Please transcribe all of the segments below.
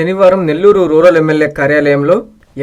శనివారం Nellore rural MLA కార్యాలయంలో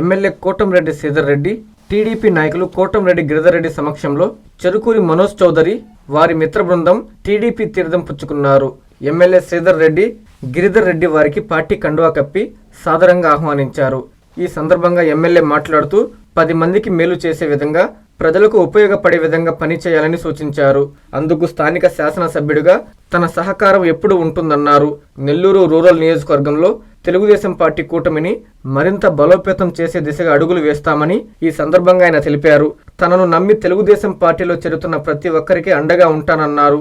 MLA Kotamreddy Sridhar Reddy TDP నాయకులు కోటంరెడ్డి గిరిధర్రెడ్డి సమక్షంలో చెరుకూరి మనోజ్ చౌదరి వారి మిత్ర బృందం టీడీపీ తీర్థం పుచ్చుకున్నారు. ఎమ్మెల్యే శ్రీధర్ రెడ్డి గిరిధర్ రెడ్డి వారికి పార్టీ కండువా కప్పి సాదరంగా ఆహ్వానించారు. ఈ సందర్భంగా ఎమ్మెల్యే మాట్లాడుతూ పది మందికి మేలు చేసే విధంగా ప్రజలకు ఉపయోగపడే విధంగా పనిచేయాలని సూచించారు. అందుకు స్థానిక శాసనసభ్యుడిగా తన సహకారం ఎప్పుడు ఉంటుందన్నారు. నెల్లూరు రూరల్ నియోజకవర్గంలో తెలుగుదేశం పార్టీ కూటమిని మరింత బలోపేతం చేసే దిశగా అడుగులు వేస్తామని ఈ సందర్భంగా ఆయన తెలిపారు. తనను నమ్మి తెలుగుదేశం పార్టీలో చేరుతున్న ప్రతి ఒక్కరికి అండగా ఉంటానన్నారు.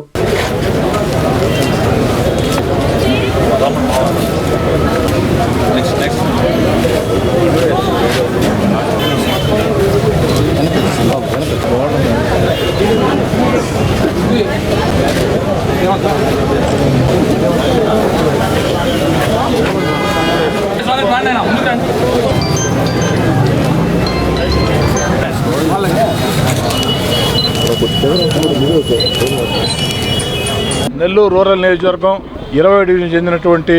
నెల్లూరు రూరల్ నియోజకవర్గం ఇరవై డివిజన్ చెందినటువంటి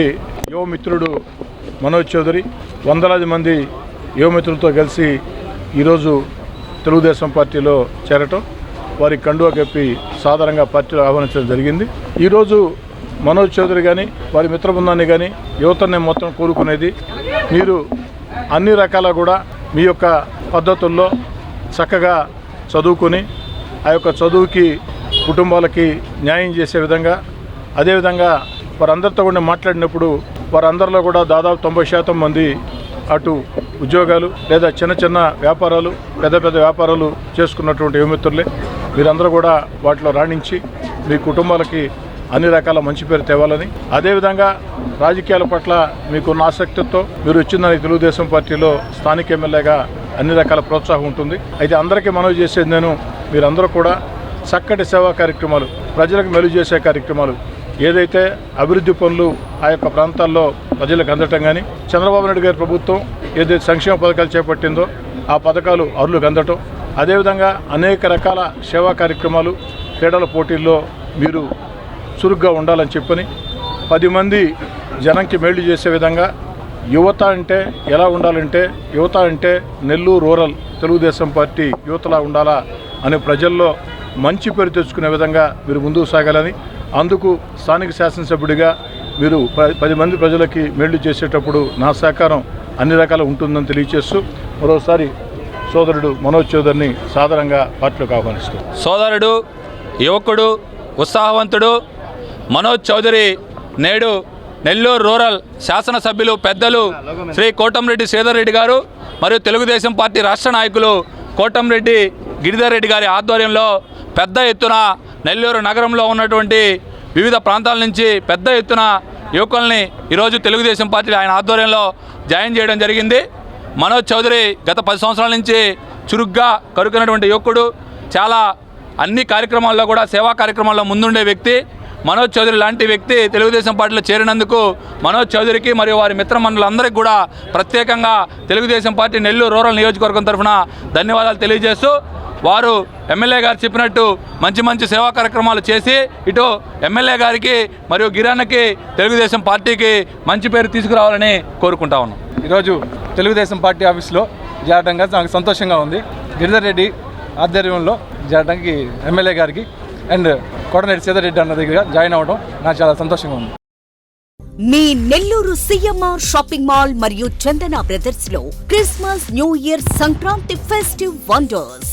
యువమిత్రుడు మనోజ్ చౌదరి వందలాది మంది యువమిత్రులతో కలిసి ఈరోజు తెలుగుదేశం పార్టీలో చేరటం వారి కండువా కప్పి సాధారణంగా పార్టీలో ఆహ్వానించడం జరిగింది. ఈరోజు మనోజ్ చౌదరి కానీ వారి మిత్ర బృందాన్ని కానీ యువతని మొత్తం కోరుకునేది మీరు అన్ని రకాల కూడా మీ యొక్క పద్ధతుల్లో చక్కగా చదువుకొని ఆ యొక్క చదువుకి కుటుంబాలకి న్యాయం చేసే విధంగా అదేవిధంగా వారందరితో కూడా మాట్లాడినప్పుడు వారందరిలో కూడా దాదాపు తొంభై శాతం మంది అటు ఉద్యోగాలు లేదా చిన్న చిన్న వ్యాపారాలు పెద్ద పెద్ద వ్యాపారాలు చేసుకున్నటువంటి యువమిత్రులే. మీరందరూ కూడా వాటిలో రాణించి మీ కుటుంబాలకి అన్ని రకాల మంచి పేరు తేవాలని. అదేవిధంగా రాజకీయాల పట్ల మీకున్న ఆసక్తితో మీరు వచ్చిందని తెలుగుదేశం పార్టీలో స్థానిక ఎమ్మెల్యేగా అన్ని రకాల ప్రోత్సాహం ఉంటుంది. అయితే అందరికీ మనవి చేసేది నేను మీరందరూ కూడా చక్కటి సేవా కార్యక్రమాలు ప్రజలకు మెలుగు చేసే కార్యక్రమాలు ఏదైతే అభివృద్ధి పనులు ఆ యొక్క ప్రాంతాల్లో ప్రజలకు అందటం కానీ చంద్రబాబు నాయుడు గారి ప్రభుత్వం ఏదైతే సంక్షేమ పథకాలు చేపట్టిందో ఆ పథకాలు అరులకు అందటం. అదేవిధంగా అనేక రకాల సేవా కార్యక్రమాలు క్రీడల పోటీల్లో మీరు చురుగ్గా ఉండాలని చెప్పని పది మంది జనంకి మేళ్ళు చేసే విధంగా యువత అంటే ఎలా ఉండాలంటే యువత అంటే నెల్లూరు రూరల్ తెలుగుదేశం పార్టీ యువతలా ఉండాలా అనే ప్రజల్లో మంచి పేరు తెచ్చుకునే విధంగా మీరు ముందుకు సాగాలని అందుకు స్థానిక శాసనసభ్యుడిగా మీరు పది మంది ప్రజలకి మేళ్ళు చేసేటప్పుడు నా సహకారం అన్ని రకాల ఉంటుందని తెలియజేస్తూ మరోసారి సోదరుడు మనోజ్ చౌదరిని సాధారణంగా పార్టీలోకి ఆహ్వానిస్తూ. సోదరుడు యువకుడు ఉత్సాహవంతుడు మనోజ్ చౌదరి నేడు నెల్లూరు రూరల్ శాసనసభ్యులు పెద్దలు శ్రీ కోటంరెడ్డి శ్రీధర్ రెడ్డి గారు మరియు తెలుగుదేశం పార్టీ రాష్ట్ర నాయకులు కోటంరెడ్డి గిరిధర్ రెడ్డి గారి ఆధ్వర్యంలో పెద్ద ఎత్తున నెల్లూరు నగరంలో ఉన్నటువంటి వివిధ ప్రాంతాల నుంచి పెద్ద ఎత్తున యువకుల్ని ఈరోజు తెలుగుదేశం పార్టీ ఆయన ఆధ్వర్యంలో జాయిన్ చేయడం జరిగింది. మనోజ్ చౌదరి గత పది సంవత్సరాల నుంచి చురుగ్గా కరుకున్నటువంటి యువకుడు. చాలా అన్ని కార్యక్రమాల్లో కూడా సేవా కార్యక్రమాల్లో ముందుండే వ్యక్తి. మనోజ్ చౌదరి లాంటి వ్యక్తి తెలుగుదేశం పార్టీలో చేరినందుకు మనోజ్ చౌదరికి మరియు వారి మిత్రమండలందరికీ కూడా ప్రత్యేకంగా తెలుగుదేశం పార్టీ నెల్లూరు రూరల్ నియోజకవర్గం తరఫున ధన్యవాదాలు తెలియజేస్తూ వారు ఎమ్మెల్యే గారు చెప్పినట్టు మంచి మంచి సేవా కార్యక్రమాలు చేసి ఇటు ఎమ్మెల్యే గారికి మరియు గిరాన్నకి తెలుగుదేశం పార్టీకి మంచి పేరు తీసుకురావాలని కోరుకుంటా ఉన్నాం. ఈరోజు తెలుగుదేశం పార్టీ ఆఫీస్లో చేరడంగా నాకు సంతోషంగా ఉంది. గిరిధర్ రెడ్డి ఆధ్వర్యంలో చేరడానికి ఎమ్మెల్యే గారికి అండ్ కోటరెడ్డి సీతారెడ్డి రెడ్డి అన్న దగ్గర జాయిన్ అవ్వడం నాకు చాలా సంతోషంగా ఉంది. మీ నెల్లూరు సిఎంఆర్ షాపింగ్ మాల్ మరియు Chandana బ్రదర్స్లో Christmas new year Sankranti festive wonders.